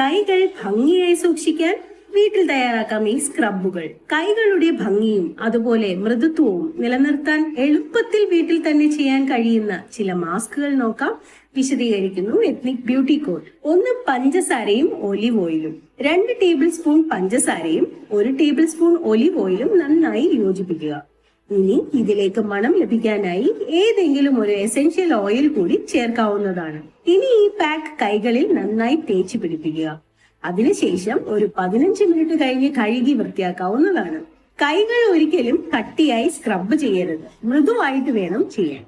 കൈകൾ ഭംഗിയായി സൂക്ഷിക്കാൻ വീട്ടിൽ തയ്യാറാക്കാം ഈ സ്ക്രബുകൾ കൈകളുടെ ഭംഗിയും അതുപോലെ മൃദുത്വവും നിലനിർത്താൻ എളുപ്പത്തിൽ വീട്ടിൽ തന്നെ ചെയ്യാൻ കഴിയുന്ന ചില മാസ്കുകൾ നോക്കാം. വിശദീകരിക്കുന്നു എത്നിക് ബ്യൂട്ടി കോട്ട് ഒന്ന് പഞ്ചസാരയും ഒലിവ് ഓയിലും. രണ്ട് ടേബിൾ സ്പൂൺ പഞ്ചസാരയും ഒരു ടേബിൾ സ്പൂൺ ഒലിവ് ഓയിലും നന്നായി യോജിപ്പിക്കുക. ഇനി ഇതിലേക്ക് മണം ലഭിക്കാനായി ഏതെങ്കിലും ഒരു എസെൻഷ്യൽ ഓയിൽ കൂടി ചേർക്കാവുന്നതാണ്. ഇനി ഈ പാക്ക് കൈകളിൽ നന്നായി തേച്ച് പിടിപ്പിക്കുക. അതിനുശേഷം ഒരു പതിനഞ്ച് മിനിറ്റ് കഴിഞ്ഞ് കഴുകി വൃത്തിയാക്കാവുന്നതാണ്. കൈകൾ ഒരിക്കലും കട്ടിയായി സ്ക്രബ് ചെയ്യരുത്. മൃദുവായിട്ട് വേണം ചെയ്യാൻ.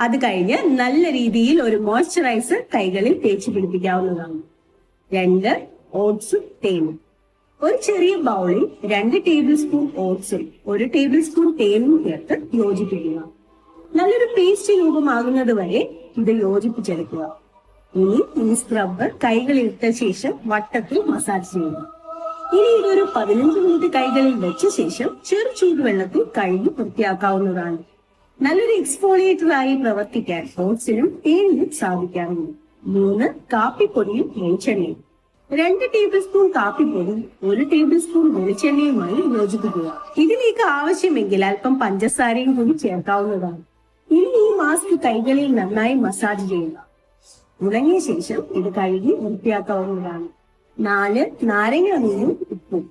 അത് കഴിഞ്ഞ് നല്ല രീതിയിൽ ഒരു മോയ്സ്ചറൈസർ കൈകളിൽ തേച്ച് പിടിപ്പിക്കാവുന്നതാണ്. രണ്ട് ഓട്സും തേനും ഒരു ചെറിയ ബൗളിൽ രണ്ട് ടേബിൾ സ്പൂൺ ഓട്സും ഒരു ടേബിൾ സ്പൂൺ തേനും ചേർത്ത് യോജിപ്പിക്കുക. നല്ലൊരു പേസ്റ്റ് രൂപമാകുന്നത് വരെ ഇത് യോജിപ്പിച്ചെടുക്കുക. ഇനി ഈ സ്ക്രബ് കൈകളിൽ ഇട്ട ശേഷം വട്ടത്തിൽ മസാജ് ചെയ്യുക. ഇനി ഇതൊരു പതിനഞ്ച് മിനിറ്റ് കൈകളിൽ വെച്ച ശേഷം ചെറു ചൂടുവെള്ളത്തിൽ കഴുകി വൃത്തിയാക്കാവുന്നതാണ്. നല്ലൊരു എക്സ്ഫോളിയേറ്റർ ആയി പ്രവർത്തിക്കാൻ ഓട്സിനും തേനിനും സാധിക്കാറുണ്ട്. മൂന്ന് കാപ്പിപ്പൊടിയും വെളിച്ചെണ്ണയും. രണ്ട് ടേബിൾ സ്പൂൺ കാപ്പിപ്പൊടി ഒരു ടേബിൾ സ്പൂൺ വെളിച്ചെണ്ണയുമായി യോജിപ്പിക്കുക. ഇതിലേക്ക് ആവശ്യമെങ്കിൽ അല്പം പഞ്ചസാരയും കൂടി ചേർക്കാവുന്നതാണ്. ഇനി ഈ മാസ്ക് കൈകളിൽ നന്നായി മസാജ് ചെയ്യുക. ഉണങ്ങിയ ശേഷം ഇത് കഴുകി വൃത്തിയാക്കാവുന്നതാണ്. നാല് നാരങ്ങ നീരും ഉപ്പും.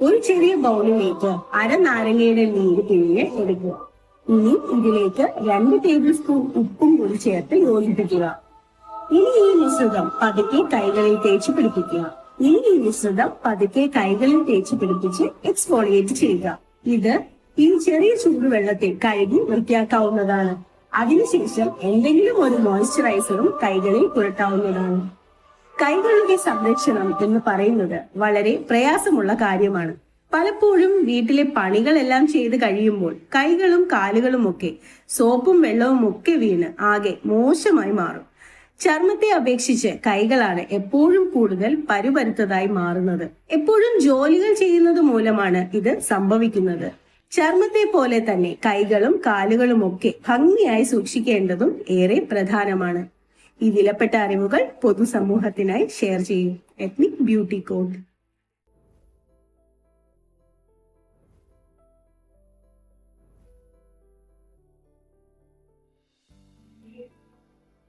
ഒരു ചെറിയ ബൗളിലേക്ക് അര നാരങ്ങയുടെ നീര് പിഴിഞ്ഞ് എടുക്കുക. ഇനി ഇതിലേക്ക് രണ്ട് ടേബിൾ സ്പൂൺ ഉപ്പും കൂടി ചേർത്ത് യോജിപ്പിക്കുക. ഇനി ഈ മിശ്രിതം പതുക്കെ കൈകളിൽ തേച്ച് പിടിപ്പിക്കുക. ഇനി ഈ മിശ്രിതം പതുക്കെ കൈകളിൽ തേച്ച് പിടിപ്പിച്ച് എക്സ്ഫോളിയേറ്റ് ചെയ്യുക. ഇത് ഈ ചെറിയ ചൂടുവെള്ളത്തിൽ കഴുകി വൃത്തിയാക്കാവുന്നതാണ്. അതിനുശേഷം എന്തെങ്കിലും ഒരു മോയ്സ്ചറൈസറും കൈകളിൽ പുരട്ടാവുന്നതാണ്. കൈകളുടെ സംരക്ഷണം എന്ന് പറയുന്നത് വളരെ പ്രയാസമുള്ള കാര്യമാണ്. പലപ്പോഴും വീട്ടിലെ പണികളെല്ലാം ചെയ്ത് കഴിയുമ്പോൾ കൈകളും കാലുകളും ഒക്കെ സോപ്പും വെള്ളവും ഒക്കെ വീണ് ആകെ മോശമായി മാറും. ചർമ്മത്തെ അപേക്ഷിച്ച് കൈകളാണ് എപ്പോഴും കൂടുതൽ പരുപരുത്തതായി മാറുന്നത്. എപ്പോഴും ജോലികൾ ചെയ്യുന്നത് മൂലമാണ് ഇത് സംഭവിക്കുന്നത്. ചർമ്മത്തെ പോലെ തന്നെ കൈകളും കാലുകളും ഒക്കെ ഭംഗിയായി സൂക്ഷിക്കേണ്ടതും ഏറെ പ്രധാനമാണ്. ഈ വിലപ്പെട്ട അറിവുകൾ പൊതുസമൂഹത്തിനായി ഷെയർ ചെയ്യും. Ethnic beauty code